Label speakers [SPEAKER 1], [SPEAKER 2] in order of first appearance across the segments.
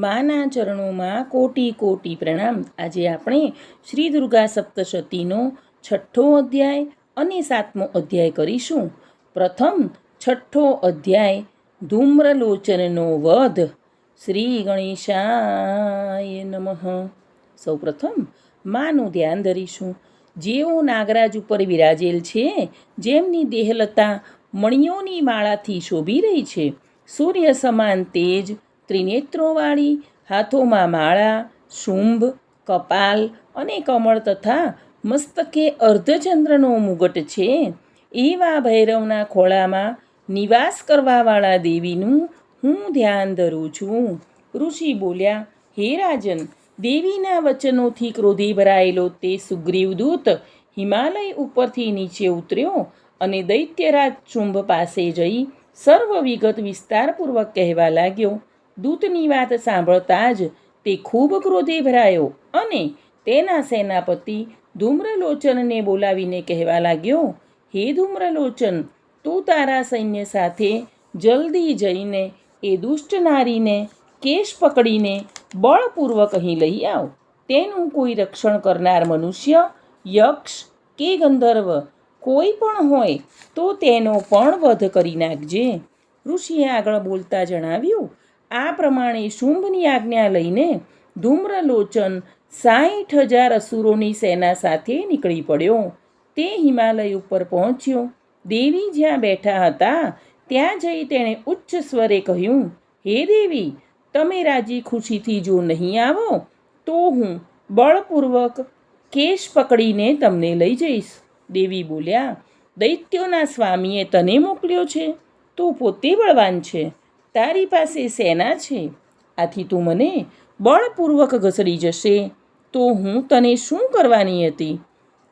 [SPEAKER 1] માના ચરણોમાં કોટી કોટી પ્રણામ. આજે આપણે શ્રી દુર્ગા સપ્તશતીનો છઠ્ઠો અધ્યાય અને સાતમો અધ્યાય કરીશું. પ્રથમ છઠ્ઠો અધ્યાય, ધૂમ્રલોચનનો વધ. શ્રી ગણેશાય નમઃ. સૌપ્રથમ માનું ધ્યાન ધરીશું. જેઓ નાગરાજ ઉપર વિરાજેલ છે, જેમની દેહલતા મણિયોની માળાથી શોભી રહી છે, સૂર્ય સમાન તેજ ત્રિનેત્રોવાળી, હાથોમાં માળા, શુંભ, કપાલ અને કમળ તથા મસ્તકે અર્ધચંદ્રનો મુગટ છે. એવા ભૈરવના ખોળામાં નિવાસ કરવાવાળા દેવીનું હું ધ્યાન ધરું છું. ઋષિ બોલ્યા, હે રાજન, દેવીના વચનોથી ક્રોધી ભરાયેલો તે સુગ્રીવ દૂત હિમાલય ઉપરથી નીચે ઉતર્યો અને દૈત્યરાજ શુંભ પાસે જઈ સર્વ વિગત વિસ્તારપૂર્વક કહેવા લાગ્યો દૂતની વાત સાંભળતા જ તે ખૂબ ક્રોધે ભરાયો અને તેના સેનાપતિ ધૂમ્રલોચનને બોલાવીને કહેવા લાગ્યો, હે ધૂમ્રલોચન, તું તારા સૈન્ય સાથે જલ્દી જઈને એ દુષ્ટ નારીને કેશ પકડીને બળપૂર્વક અહીં લઈ આવ. તેનું કોઈ રક્ષણ કરનાર મનુષ્ય, યક્ષ કે ગંધર્વ કોઈ પણ હોય તો તેનો પણ વધ કરી નાખજે. ઋષિએ આગળ બોલતા જણાવ્યું આ પ્રમાણે શુંભની આજ્ઞા લઈને ધૂમ્રલોચન સાઠ હજાર અસુરોની સેના સાથે નીકળી પડ્યો. તે હિમાલય ઉપર પહોંચ્યો. દેવી જ્યાં બેઠા હતા, ત્યાં જઈ તેણે ઉચ્ચ સ્વરે કહ્યું, હે દેવી, તમે રાજી ખુશીથી જો નહીં આવો, તો હું બળપૂર્વક કેશ પકડીને તમને લઈ જઈશ. દેવી બોલ્યા, દૈત્યોના સ્વામીએ તને મોકલ્યો છે? તું પોતે બળવાન છે. તારી પાસે સેના છે? આથી તું મને બળપૂર્વક ઘસડી જશે. તો હું તને શું કરવાની હતી?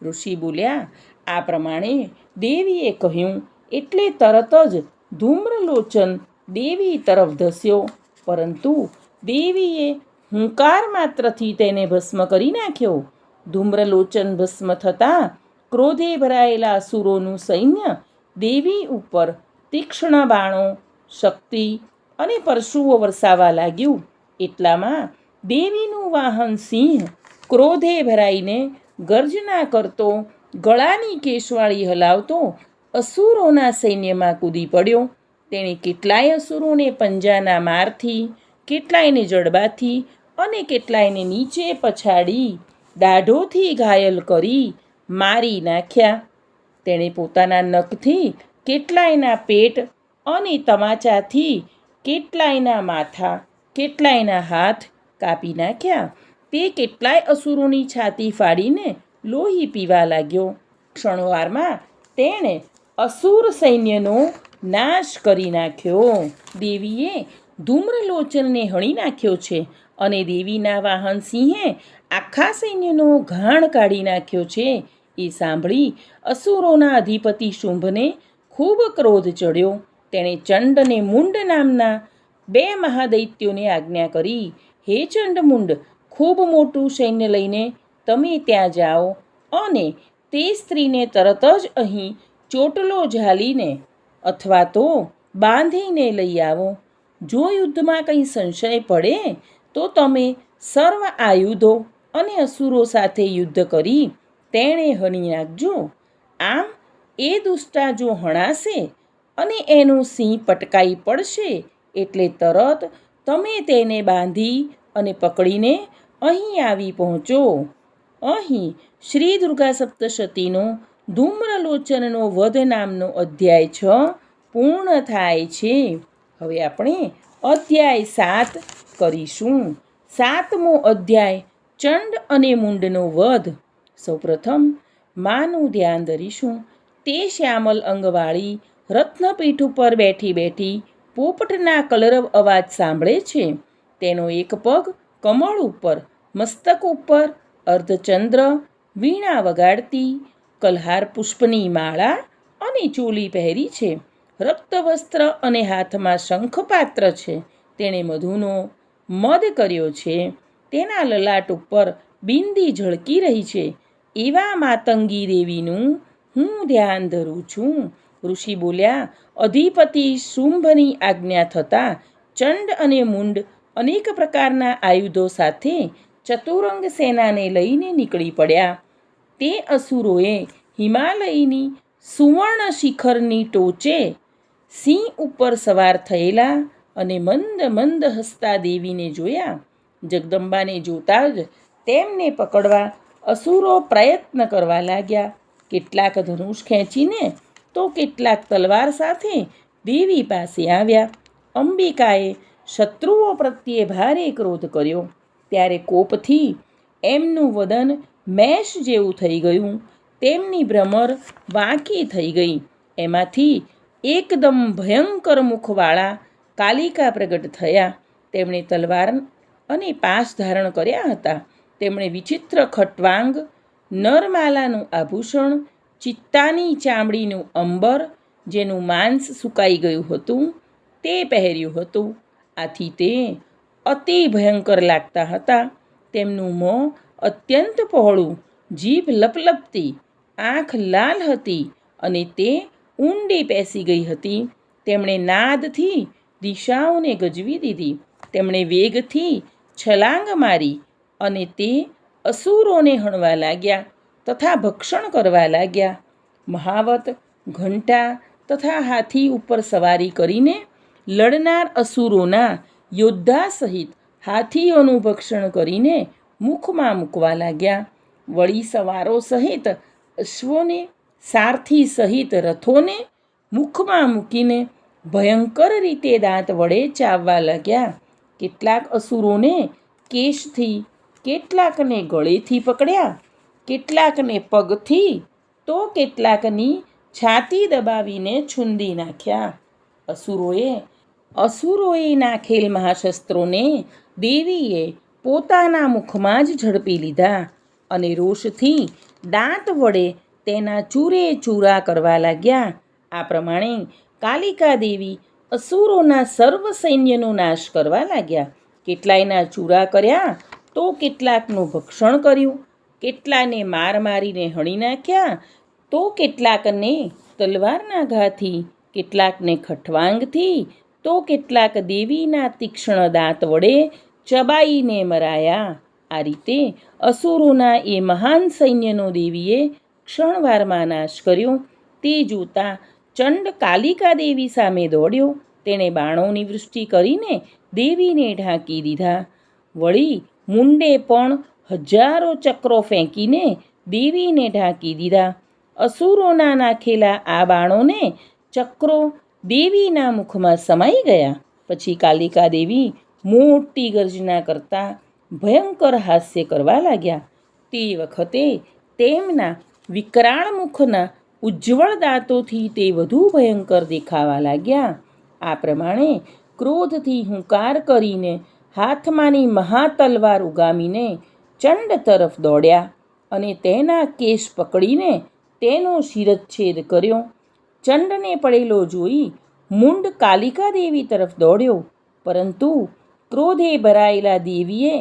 [SPEAKER 1] ઋષિ બોલ્યા, આ પ્રમાણે દેવીએ કહ્યું, એટલે તરત જ ધૂમ્રલોચન દેવી તરફ ધસ્યો. પરંતુ દેવીએ હુંકાર માત્રથી તેને ભસ્મ કરી નાખ્યો. ધૂમ્રલોચન ભસ્મ થતાં ક્રોધે ભરાયેલા અસુરોનું સૈન્ય દેવી ઉપર તીક્ષ્ણ બાણો શક્તિ અને પરશુઓ વરસાવા લાગ્યું. એટલામાં દેવીનું વાહન સિંહ ક્રોધે ભરાઈને ગર્જના કરતો, ગળાની કેશવાળી હલાવતો અસુરોના સૈન્યમાં કૂદી પડ્યો. તેણે કેટલાય અસુરોને પંજાના મારથી, કેટલાયને જડબાથી અને કેટલાયને નીચે પછાડી દાઢોથી ઘાયલ કરી મારી નાખ્યા. તેણે પોતાના નખથી કેટલાયના પેટ અને તમાચાથી કેટલાયના માથા, કેટલાયના હાથ કાપી નાખ્યા. તે કેટલાય અસુરોની છાતી ફાડીને લોહી પીવા લાગ્યો. ક્ષણવારમાં તેણે અસુર સૈન્યનો નાશ કરી નાખ્યો. દેવીએ ધૂમ્રલોચનને હણી નાખ્યો છે અને દેવીના વાહન સિંહે આખા સૈન્યનો ઘાણ કાઢી નાખ્યો છે. એ સાંભળી અસુરોના અધિપતિ શુંભને ખૂબ ક્રોધ ચડ્યો. તેણે ચંડ અને મુંડ નામના બે મહાદૈત્યોને આજ્ઞા કરી, હે ચંડમુંડ, ખૂબ મોટું સૈન્ય લઈને તમે ત્યાં જાઓ અને તે સ્ત્રીને તરત જ અહીં ચોટલો ઝાલીને અથવા તો બાંધીને લઈ આવો. જો યુદ્ધમાં કંઈ સંશય પડે, તો તમે સર્વ આયુધો અને અસુરો સાથે યુદ્ધ કરી તેણે હણી નાખજો. આમ એ દુષ્ટા જો હણાશે અને એનું સિંહ પટકાઈ પડશે એટલે તરત તમે તેને બાંધી અને પકડીને અહીં આવી પહોંચો. અહીં શ્રી દુર્ગા સપ્તશતીનો ધૂમ્રલોચનનો વધ નામનો અધ્યાય છ પૂર્ણ થાય છે. હવે આપણે અધ્યાય સાત કરીશું. સાતમો અધ્યાય ચંડ અને મુંડનો વધ. સૌપ્રથમ માનું ધ્યાન ધરીશું. તે શ્યામલ અંગવાળી રત્નપીઠ ઉપર બેઠી બેઠી પોપટના કલરવ અવાજ સાંભળે છે. તેનો એક પગ કમળ ઉપર, મસ્તક ઉપર, અર્ધચંદ્ર, વીણા વગાડતી, કલહાર પુષ્પની માળા અને ચોલી પહેરી છે. રક્તવસ્ત્ર અને હાથમાં શંખપાત્ર છે. તેણે મધુનો મદ કર્યો છે. તેના લલાટ ઉપર બિંદી ઝળકી રહી છે. એવા માતંગી દેવીનું હું ધ્યાન ધરું છું. ઋષિ બોલ્યા, અધિપતિ શુંભની આજ્ઞા થતાં ચંડ અને મુંડ અનેક પ્રકારના આયુધો સાથે ચતુરંગ સેનાને લઈને નીકળી પડ્યા. તે અસુરોએ હિમાલયની સુવર્ણ શિખરની ટોચે સિંહ ઉપર સવાર થયેલા અને મંદ મંદ હસતા દેવીને જોયા. જગદંબાને જોતા જ તેમને પકડવા અસુરો પ્રયત્ન કરવા લાગ્યા. કેટલાક ધનુષ ખેંચીને તો કેટલાક તલવાર સાથે દેવી પાસે આવ્યા. અંબિકાએ શત્રુઓ પ્રત્યે ભારે ક્રોધ કર્યો. ત્યારે કોપથી એમનું વદન મેષ જેવું થઈ ગયું. તેમની ભ્રમર વાંકી થઈ ગઈ. એમાંથી એકદમ ભયંકર મુખવાળા કાલિકા પ્રગટ થયા. તેમણે તલવાર અને પાસ ધારણ કર્યા હતા. તેમણે વિચિત્ર ખટવાંગ, નરમાલાનું આભૂષણ ચિત્તાની ચામડીનું અંબર જેનું માંસ સુકાઈ ગયું હતું, તે પહેર્યું હતું. આથી તે અતિ ભયંકર લાગતા હતા. તેમનું મોં અત્યંત પહોળું, જીભ લપલપતી, આંખ લાલ હતી અને તે ઊંડી પેસી ગઈ હતી. તેમણે નાદથી દિશાઓને ગજવી દીધી. તેમણે વેગથી છલાંગ મારી અને તે અસુરોને હણવા લાગ્યા. તથા ભક્ષણ કરવા લાગ્યા. મહાવત, ઘંટા તથા હાથી ઉપર સવારી કરીને લડનાર અસુરોના યોદ્ધા સહિત હાથીઓનું ભક્ષણ કરીને મુખમાં મૂકવા લાગ્યા. વળી સવારો સહિત અશ્વોને, સારથી સહિત રથોને મુખમાં મૂકીને ભયંકર રીતે દાંત વડે ચાવવા લાગ્યા. કેટલાક અસુરોને કેશથી, કેટલાકને ગળેથી પકડ્યા. કેટલાકને પગથી તો કેટલાકની છાતી દબાવીને છૂંદી નાખ્યા. અસુરોએ અસુરોએ નાખેલ મહાશસ્ત્રોને દેવીએ પોતાના મુખમાં જ ઝડપી લીધા અને રોષથી દાંત વડે તેના ચૂરે ચૂરા કરવા લાગ્યા. આ પ્રમાણે કાલિકા દેવી અસુરોના સર્વ સૈન્યનો નાશ કરવા લાગ્યા. કેટલાયના ચૂરા કર્યા તો કેટલાકનું ભક્ષણ કર્યું. કેટલાને માર મારીને હણી નાખ્યા? તો કેટલાકને તલવારના ઘાથી, કેટલાકને ખઠવાંગથી, તો કેટલાક દેવીના તીક્ષ્ણ દાંત વડે ચબાઈને મરાયા. આ રીતે અસુરોના એ મહાન સૈન્યનો દેવીએ ક્ષણવારમાં નાશ કર્યો. તે જોતા ચંડ કાલિકા દેવી સામે દોડ્યો. તેણે બાણોની વૃષ્ટિ કરીને દેવીને ઢાંકી દીધા. વળી મુંડે પણ હજારો ચક્રો ફેંકીને દેવીને ઢાંકી દીધા. અસુરોના નાખેલા આ બાણોને ચક્રો દેવીના મુખમાં સમાઈ ગયા. પછી કાલિકા દેવી મોટી ગર્જના કરતા ભયંકર હાસ્ય કરવા લાગ્યા. તે વખતે તેમના વિકરાળ મુખના ઉજ્જવળ દાંતોથી તે વધુ ભયંકર દેખાવા લાગ્યા. આ પ્રમાણે ક્રોધથી હુંકાર કરીને હાથમાંની મહાતલવાર ઉગામીને ચંડ તરફ દોડ્યા અને તેના કેશ પકડીને તેનો શિરચ્છેદ કર્યો. ચંડને પડેલો જોઈ મુંડ કાલિકા દેવી તરફ દોડ્યો, પરંતુ ક્રોધે ભરાયેલા દેવીએ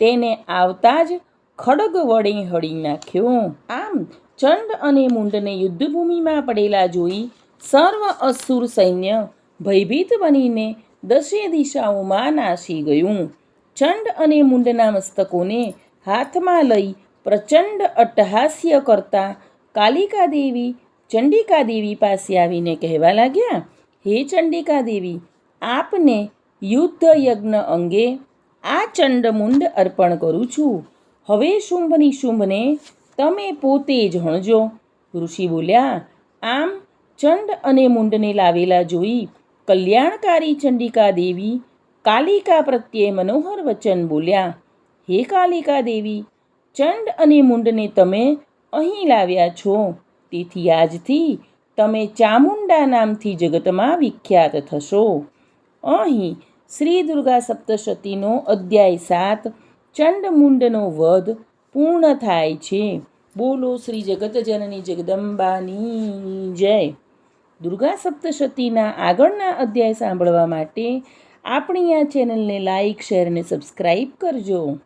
[SPEAKER 1] તેને આવતા જ ખડગ વડે હળી નાખ્યો. આમ ચંડ અને મુંડને યુદ્ધભૂમિમાં પડેલા જોઈ સર્વ અસુર સૈન્ય ભયભીત બનીને દશે દિશાઓમાં નાસી ગયું. ચંડ અને મુંડના મસ્તકોને હાથમાં લઈ પ્રચંડ અટ્ટહાસ્ય કરતા કાલિકા દેવી ચંડિકા દેવી પાસે આવીને કહેવા લાગ્યા, હે ચંડિકા દેવી આપને યુદ્ધ યજ્ઞ અંગે આ ચંડમુંડ અર્પણ કરું છું. હવે શુંભની શુંભને તમે પોતે જણજો ઋષિ બોલ્યા, આમ ચંડ અને મુંડને લાવેલા જોઈ કલ્યાણકારી ચંડિકા દેવી કાલિકા પ્રત્યે મનોહર વચન બોલ્યા હે કાલિકા દેવી, ચંડ અને મુંડને તમે અહીં લાવ્યા છો. તેથી આજથી તમે ચામુંડા નામથી જગતમાં વિખ્યાત થશો. અહીં શ્રી દુર્ગા સપ્તશતીનો અધ્યાય સાત ચંડમુંડનો વધ પૂર્ણ થાય છે. બોલો શ્રી જગતજનની જગદંબાની જય. દુર્ગા સપ્તશતીના આગળના અધ્યાય સાંભળવા માટે આપણી આ ચેનલને લાઇક શેર અને સબસ્ક્રાઈબ કરજો.